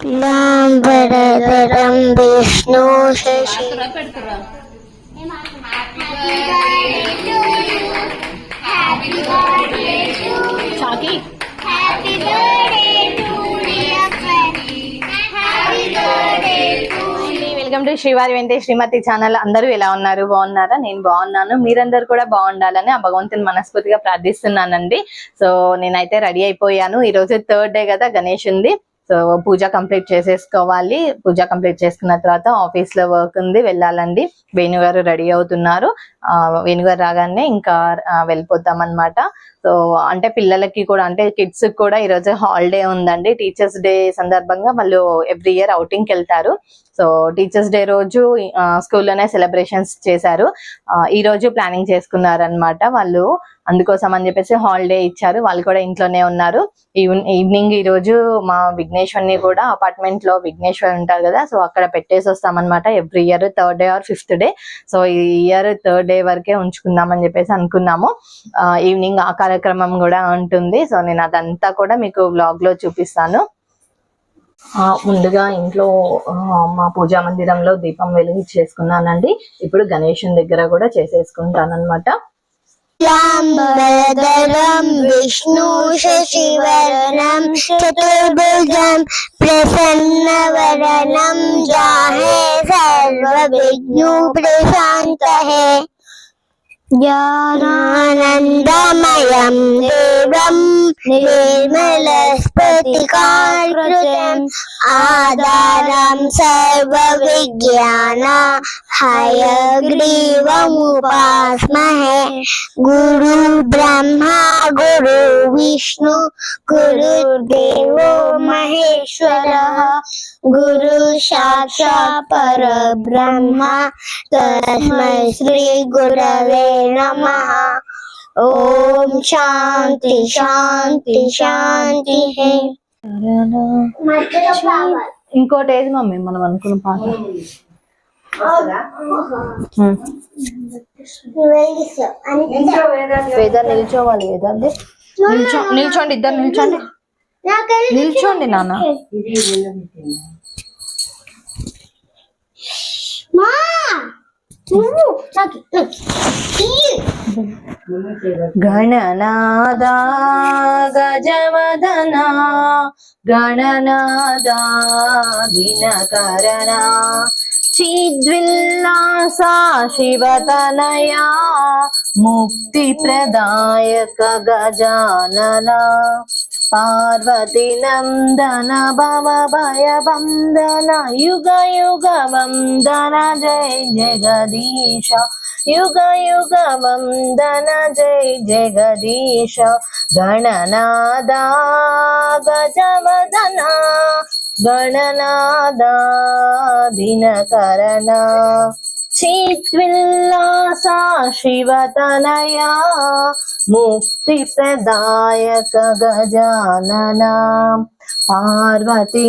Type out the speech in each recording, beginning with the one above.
లాంబరధరం విష్ణు శశి. చాకి. Welcome to శ్రీవారి వెంటే శ్రీమతి ఛానల్. అందరూ ఎలా ఉన్నారు? బాగున్నారా? నేను బాగున్నాను. మీరందరూ కూడా బాగుండాలని ఆ భగవంతుని మనస్ఫూర్తిగా ప్రార్థిస్తున్నానండి. సో నేనైతే రెడీ అయిపోయాను. ఈ రోజు థర్డ్ డే కదా గణేష్ ఉంది సో పూజ కంప్లీట్ చేసేసుకోవాలి. పూజ కంప్లీట్ చేసుకున్న తర్వాత ఆఫీస్లో వర్క్ ఉంది వెళ్ళాలండి. వేణుగారు రెడీ అవుతున్నారు. ఆ, రాగానే ఇంకా వెళ్ళిపోతాం అనమాట సో అంటే పిల్లలకి కూడా అంటే కిడ్స్ కూడా ఈ రోజు హాలిడే ఉందండి. టీచర్స్ డే సందర్భంగా వాళ్ళు ఎవ్రీ ఇయర్ అవుటింగ్కి వెళ్తారు. సో టీచర్స్ డే రోజు స్కూల్లోనే సెలబ్రేషన్స్ చేశారు. ఈ రోజు ప్లానింగ్ చేసుకున్నారనమాట వాళ్ళు. అందుకోసం అని చెప్పేసి హాలిడే ఇచ్చారు. వాళ్ళు కూడా ఇంట్లోనే ఉన్నారు. ఈవినింగ్ ఈ రోజు మా విఘ్నేశ్వర్ని కూడా అపార్ట్మెంట్లో విఘ్నేశ్వర్ ఉంటారు కదా సో అక్కడ పెట్టేసి వస్తామన్నమాట every year third day or fifth day so ఈ ఇయర్ థర్డ్ డే వరకే ఉంచుకుందామని చెప్పేసి అనుకున్నాము. ఈవినింగ్ ఆ కార్యక్రమం కూడా ఉంటుంది. సో నేను అదంతా కూడా మీకు బ్లాగ్లో చూపిస్తాను ముందుగా ఇంట్లో మా పూజా మందిరంలో దీపం వెలిగించేసుకున్నానండి. ఇప్పుడు గణేషుని దగ్గర కూడా చేసేసుకుంటాను అనమాట शुक्लाम्बरधरं विष्णु शशिवर्णं प्रसन्न प्रसन्नवरणं जाहे सर्वविघ्नोप्रशान्तहे ज्ञानंदमय देव निर्मलस् आदर सर्व विज्ञान हय ग्रीव हयग्रीवमुपास्महे। गुरु ब्रह्मा, गुरु विष्णु, गुरुर्देवो महेश्वरः। गुरु साक्षात् परब्रह्म। तस्मै श्रीगुरवे नमः। ఓం శాంతి శాంతి శాంతి ఇంకోటి ఏది మమ్మీ? మనం అనుకున్న పాట. వేద నిల్చోవాలి వేద అదే. నిల్చో నిల్చోండి ఇద్దరు నిల్చోండి. నిల్చోండి నాన్న. गणनाद ಗಜವದನ ಗಣನಾದ ದಿನಕರಣ चिद्विल्लासा शिवतनया मुक्ति प्रदायक गजानना। पार्वतीनन्दन भव भयवन्दन युगयुगवन्दन जय जगदीश युगयुगवन्दन जय जगदीश गणनादा गजवदना गणनादा दिनकरना యుగ యుగ వందన జయ జగదీశ గణనాదా గజవదన గణనాదా దినకరణ చిద్విల్లాసా శివతనయా ముక్తి ప్రదాయక గజానన పార్వతి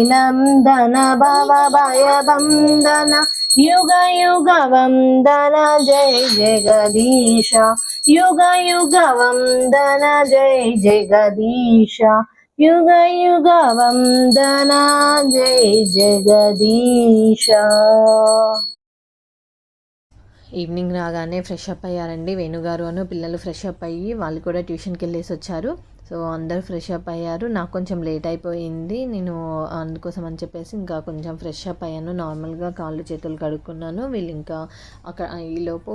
ఈవినింగ్ రాగానే ఫ్రెష్ అప్ అయ్యారండి. వేణుగారు అను పిల్లలు ఫ్రెష్ అప్ అయ్యి వాళ్ళు కూడా ట్యూషన్కి వెళ్ళేసి వచ్చారు. సో అందరు ఫ్రెష్ అప్ అయ్యారు. నాకు కొంచెం లేట్ అయిపోయింది. నేను అందుకోసం అని చెప్పేసి ఇంకా కొంచెం ఫ్రెష్ అప్ అయ్యాను. నార్మల్గా కాళ్ళు చేతులు కడుక్కున్నాను. వీళ్ళు ఇంకా అక్కడ ఈలోపు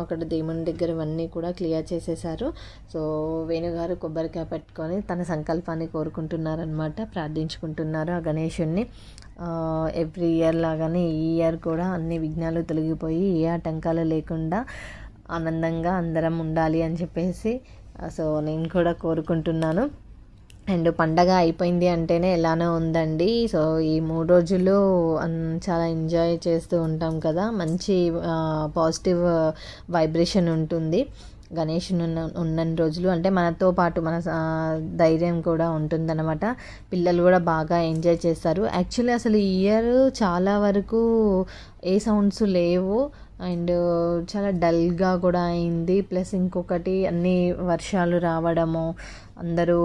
అక్కడ దేవుని దగ్గర ఇవన్నీ కూడా క్లియర్ చేసేసారు. సో వేణుగారు కొబ్బరికాయ పెట్టుకొని తన సంకల్పాన్ని కోరుకుంటున్నారనమాట ప్రార్థించుకుంటున్నారు ఆ గణేషుణ్ణి ఎవ్రీ ఇయర్ లాగానే ఈ ఇయర్ కూడా అన్ని విఘ్నాలు తొలగిపోయి ఏ ఆటంకాలు లేకుండా ఆనందంగా అందరం ఉండాలి అని చెప్పేసి సో నేను కూడా కోరుకుంటున్నాను. అండ్ పండగ అయిపోయింది అంటేనే ఎలానో ఉందండి. సో ఈ మూడు రోజులు చాలా ఎంజాయ్ చేస్తూ ఉంటాం కదా. మంచి పాజిటివ్ వైబ్రేషన్ ఉంటుంది. గణేషుని ఉన్న ఉన్నన్ని రోజులు. అంటే మనతో పాటు మన ధైర్యం కూడా ఉంటుందన్నమాట. పిల్లలు కూడా బాగా ఎంజాయ్ చేస్తారు. యాక్చువల్లీ అసలు ఈ ఇయర్ చాలా వరకు ఏ సౌండ్స్ లేవు. అండ్ చాలా డల్గా కూడా అయింది. ప్లస్ ఇంకొకటి అన్ని వర్షాలు రావడము అందరూ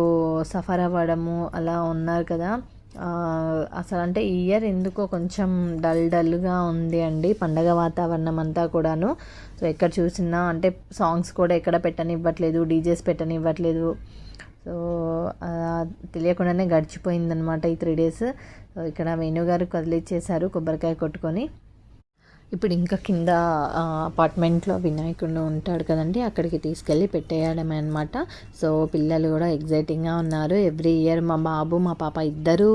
సఫర్ అవ్వడము అలా ఉన్నారు కదా. అసలు అంటే ఈ ఇయర్ ఎందుకో కొంచెం డల్ డల్గా ఉంది అండి పండగ వాతావరణం అంతా కూడాను. సో ఎక్కడ చూసినా అంటే సాంగ్స్ కూడా ఎక్కడ పెట్టనివ్వట్లేదు డీజేస్ పెట్టనివ్వట్లేదు. సో తెలియకుండానే గడిచిపోయిందనమాట ఈ త్రీ డేస్. సో ఇక్కడ వేణుగారు కదిలిచ్చేశారు కొబ్బరికాయ కొట్టుకొని. ఇప్పుడు ఇంకా కింద అపార్ట్మెంట్లో వినాయకుడు ఉంటాడు కదండి అక్కడికి తీసుకెళ్ళి పెట్టేయడమే అనమాట సో పిల్లలు కూడా ఎగ్జైటింగ్గా ఉన్నారు. ఎవ్రీ ఇయర్ మా బాబు మా పాప ఇద్దరూ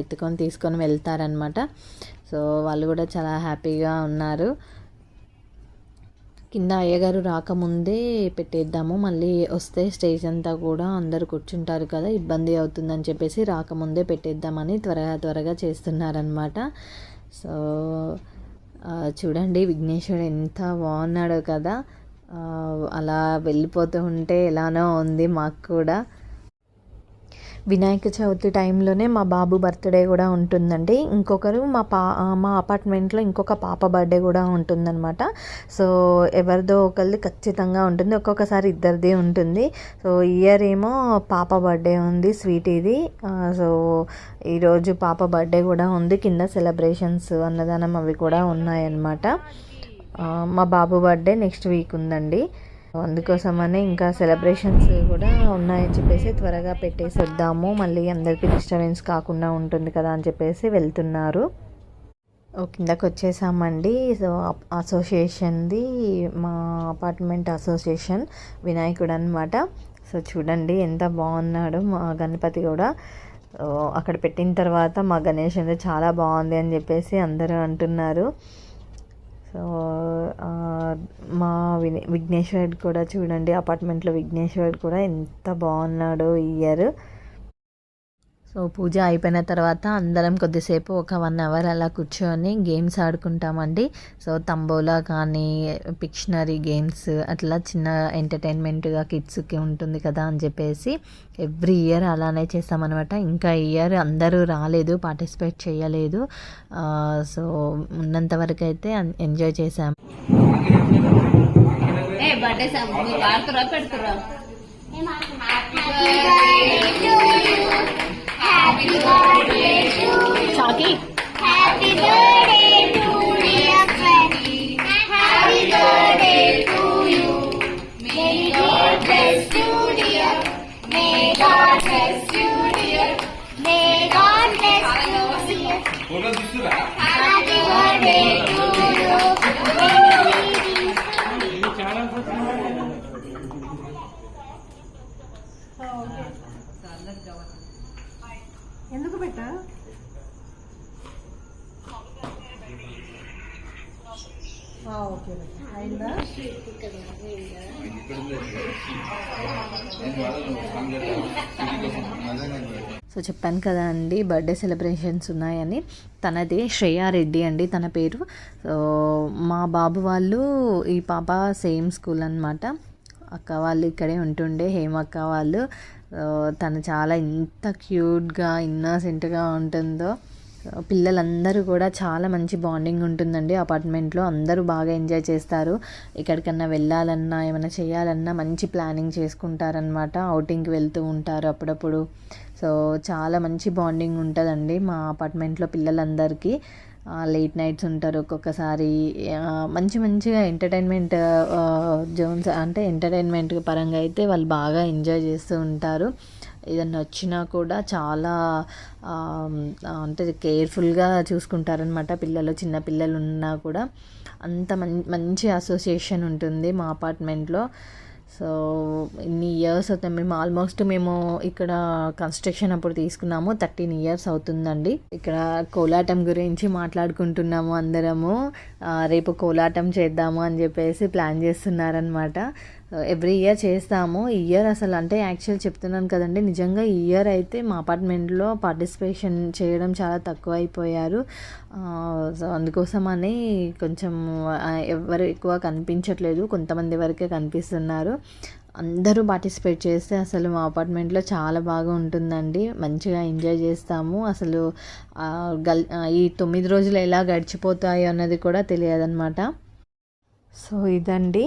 ఎత్తుకొని తీసుకొని వెళ్తారనమాట సో వాళ్ళు కూడా చాలా హ్యాపీగా ఉన్నారు. కింద అయ్యగారు రాకముందే పెట్టేద్దాము. మళ్ళీ వస్తే స్టేజ్ అంతా కూడా అందరు కూర్చుంటారు కదా ఇబ్బంది అవుతుందని చెప్పేసి రాకముందే పెట్టేద్దామని త్వరగా త్వరగా చేస్తున్నారనమాట సో చూడండి విఘ్నేశ్వరుడు ఎంత బాగున్నాడో కదా. అలా వెళ్ళిపోతూ ఉంటే ఎలానో ఉంది మాకు కూడా. వినాయక చవితి టైంలోనే మా బాబు బర్త్డే కూడా ఉంటుందండి. ఇంకొకరు మా పా మా అపార్ట్మెంట్లో ఇంకొక పాప బర్త్డే కూడా ఉంటుందన్నమాట. సో ఎవరిదో ఒకరిది ఖచ్చితంగా ఉంటుంది. ఒక్కొక్కసారి ఇద్దరిది ఉంటుంది. సో ఇయర్ ఏమో పాప బర్త్డే ఉంది స్వీట్ ఇది. సో ఈరోజు పాప బర్త్డే కూడా ఉంది. కింద సెలబ్రేషన్స్ అన్నదానం అవి కూడా ఉన్నాయన్నమాట. మా బాబు బర్త్డే నెక్స్ట్ వీక్ ఉందండి. అందుకోసమనే ఇంకా సెలబ్రేషన్స్ కూడా ఉన్నాయని చెప్పేసి త్వరగా పెట్టేసి వద్దాము మళ్ళీ అందరికీ డిస్టర్బెన్స్ కాకుండా ఉంటుంది కదా అని చెప్పేసి వెళ్తున్నారు. ఓ వచ్చేసామండి. సో అసోసియేషన్ది మా అపార్ట్మెంట్ అసోసియేషన్ వినాయకుడు అనమాట సో చూడండి ఎంత బాగున్నాడు మా గణపతి కూడా. అక్కడ పెట్టిన తర్వాత మా గణేష్ అనేది చాలా బాగుంది అని చెప్పేసి అందరూ అంటున్నారు. సో మా వినే విఘ్నేశ్వరుడు కూడా చూడండి అపార్ట్మెంట్లో విఘ్నేశ్వరుడు కూడా ఎంత బాగున్నాడో ఈ ఇయర్. సో పూజ అయిపోయిన తర్వాత అందరం కొద్దిసేపు ఒక వన్ అవర్ అలా కూర్చొని గేమ్స్ ఆడుకుంటామండి. సో తంబోలా కానీ పిక్షనరీ గేమ్స్ అట్లా చిన్న ఎంటర్టైన్మెంట్గా కిడ్స్కి ఉంటుంది కదా అని చెప్పేసి ఎవ్రీ ఇయర్ అలానే చేస్తామన్నమాట. ఇంకా ఈ ఇయర్ అందరూ రాలేదు పార్టిసిపేట్ చేయలేదు. సో ఉన్నంత వరకు అయితే ఎంజాయ్ పెడుతురా? Happy birthday to. Happy birthday to you. May God bless you. May God bless you, dear. May God bless you, dear. Happy birthday to you. Okay అయిందా? సో చెప్పాను కదా అండి బర్త్డే సెలబ్రేషన్స్ ఉన్నాయని. తనది శ్రేయారెడ్డి అండి తన పేరు. సో మా బాబు వాళ్ళు ఈ పాప సేమ్ స్కూల్ అనమాట అక్క వాళ్ళు ఇక్కడే ఉంటుండే హేమక్క వాళ్ళు. తను చాలా ఎంత క్యూట్గా ఇన్నోసెంట్గా ఉంటుందో. పిల్లలందరూ కూడా చాలా మంచి బాండింగ్ ఉంటుందండి అపార్ట్మెంట్లో. అందరూ బాగా ఎంజాయ్ చేస్తారు. ఎక్కడికన్నా వెళ్ళాలన్నా ఏమైనా చేయాలన్నా మంచి ప్లానింగ్ చేసుకుంటారనమాట అవుటింగ్కి వెళ్తూ ఉంటారు అప్పుడప్పుడు. సో చాలా మంచి బాండింగ్ ఉంటుందండి మా అపార్ట్మెంట్లో పిల్లలందరికీ. లేట్ నైట్స్ ఉంటారు ఒక్కొక్కసారి. మంచి మంచిగా ఎంటర్టైన్మెంట్ జోన్స్ అంటే ఎంటర్టైన్మెంట్ పరంగా అయితే వాళ్ళు బాగా ఎంజాయ్ చేస్తూ ఉంటారు. ఏదన్నా వచ్చినా కూడా చాలా అంటే కేర్ఫుల్గా చూసుకుంటారనమాట పిల్లలు చిన్న పిల్లలు ఉన్నా కూడా. అంత మం మంచి అసోసియేషన్ ఉంటుంది మా అపార్ట్మెంట్లో. సో ఇన్ని ఇయర్స్ అవుతాయి మేము ఆల్మోస్ట్ మేము ఇక్కడ కన్స్ట్రక్షన్ అప్పుడు తీసుకున్నాము. థర్టీన్ ఇయర్స్ అవుతుందండి. ఇక్కడ కోలాటం గురించి మాట్లాడుకుంటున్నాము అందరము. రేపు కోలాటం చేద్దాము అని చెప్పేసి ప్లాన్ చేస్తున్నారనమాట ఎవ్రీ ఇయర్ చేస్తాము. ఈ ఇయర్ అసలు అంటే యాక్చువల్ చెప్తున్నాను కదండి. నిజంగా ఈ ఇయర్ అయితే మా అపార్ట్మెంట్లో పార్టిసిపేషన్ చేయడం చాలా తక్కువ అయిపోయారు సో అందుకోసమని కొంచెం ఎవరు ఎక్కువ కనిపించట్లేదు. కొంతమంది వరకే కనిపిస్తున్నారు. అందరూ పార్టిసిపేట్ చేస్తే అసలు మా అపార్ట్మెంట్లో చాలా బాగా ఉంటుందండి. మంచిగా ఎంజాయ్ చేస్తాము. అసలు గల్ ఈ తొమ్మిది రోజులు ఎలా గడిచిపోతాయి అన్నది కూడా తెలియదన్నమాట. సో ఇదండి.